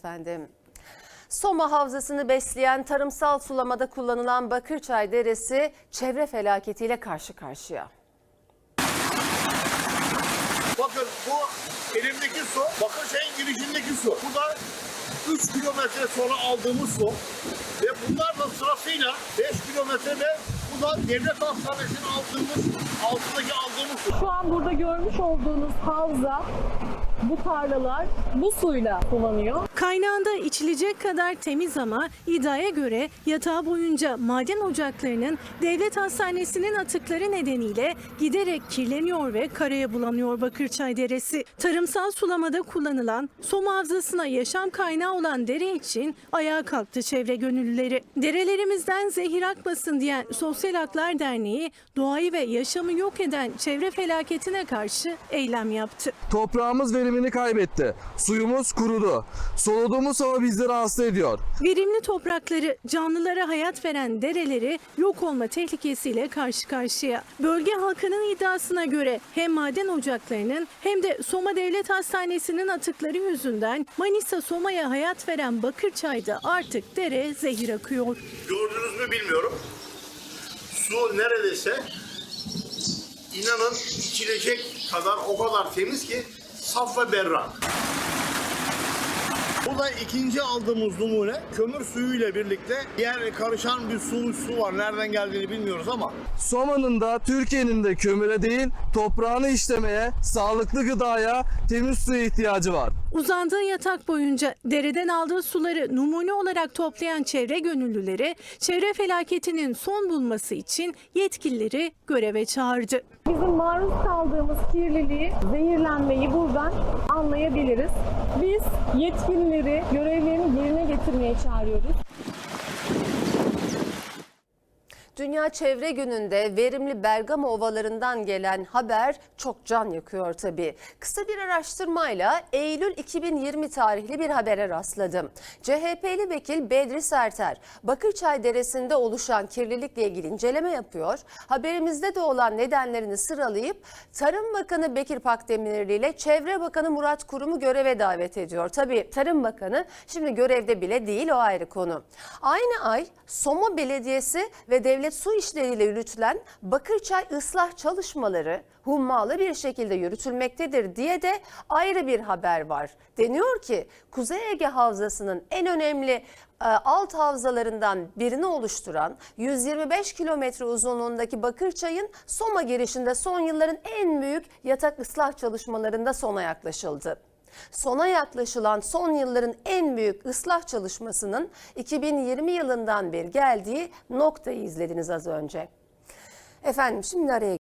efendim. Soma Havzası'nı besleyen tarımsal sulamada kullanılan Bakırçay Deresi çevre felaketiyle karşı karşıya. Bakın bu elimdeki su, bakın şeyin girişindeki su. Bu da 3 kilometre sonra aldığımız su. Ve bunlar da sırasıyla 5 kilometre ve bu da devlet hastanesinin aldığımız, altındaki aldığımız su. Şu an burada görmüş olduğunuz havza, bu tarlalar bu suyla kullanıyor. Kaynağında içilecek kadar temiz ama iddiaya göre yatağı boyunca maden ocaklarının devlet hastanesinin atıkları nedeniyle giderek kirleniyor ve karaya bulanıyor Bakırçay Deresi. Tarımsal sulamada kullanılan Soma Havzası'na yaşam kaynağı olan dere için ayağa kalktı çevre gönüllüleri. Derelerimizden zehir akmasın diyen Sosyal Haklar Derneği doğayı ve yaşamı yok eden çevre felaketine karşı eylem yaptı. Toprağımız verimini kaybetti. Suyumuz kurudu. Soluduğumuz hava bizleri hasta ediyor. Verimli toprakları, canlılara hayat veren dereleri yok olma tehlikesiyle karşı karşıya. Bölge halkının iddiasına göre hem maden ocaklarının hem de Soma Devlet Hastanesi'nin atıkları yüzünden Manisa Soma'ya hayat veren Bakırçay'da artık dere zehir akıyor. Gördünüz mü bilmiyorum. Su neredeyse inanın içilecek kadar o kadar temiz ki saf ve berrak. Bu da ikinci aldığımız numune kömür suyuyla birlikte diğer karışan bir su, su var. Nereden geldiğini bilmiyoruz ama Soma'nın da Türkiye'nin de kömüre değil toprağını işlemeye, sağlıklı gıdaya, temiz suya ihtiyacı var. Uzandığı yatak boyunca dereden aldığı suları numune olarak toplayan çevre gönüllüleri çevre felaketinin son bulması için yetkilileri göreve çağırdı. Bizim maruz kaldığımız kirliliği, zehirlenmeyi buradan anlayabiliriz. Biz yetkilileri görevlerini yerine getirmeye çağırıyoruz. Dünya Çevre Günü'nde verimli Bergama ovalarından gelen haber çok can yakıyor tabii. Kısa bir araştırmayla Eylül 2020 tarihli bir habere rastladım. CHP'li vekil Bedri Serter, Bakırçay Deresi'nde oluşan kirlilikle ilgili inceleme yapıyor. Haberimizde de olan nedenlerini sıralayıp Tarım Bakanı Bekir Pakdemirli ile Çevre Bakanı Murat Kurum'u göreve davet ediyor. Tabii Tarım Bakanı şimdi görevde bile değil o ayrı konu. Aynı ay Soma Belediyesi ve Devlet Su İşleri ile yürütülen Bakırçay ıslah çalışmaları hummalı bir şekilde yürütülmektedir diye de ayrı bir haber var. Deniyor ki Kuzey Ege Havzası'nın en önemli e, alt havzalarından birini oluşturan 125 kilometre uzunluğundaki Bakırçay'ın Soma girişinde son yılların en büyük yatak ıslah çalışmalarında sona yaklaşıldı. Sona yaklaşılan son yılların en büyük ıslah çalışmasının 2020 yılından beri geldiği noktayı izlediniz az önce. Efendim şimdi araya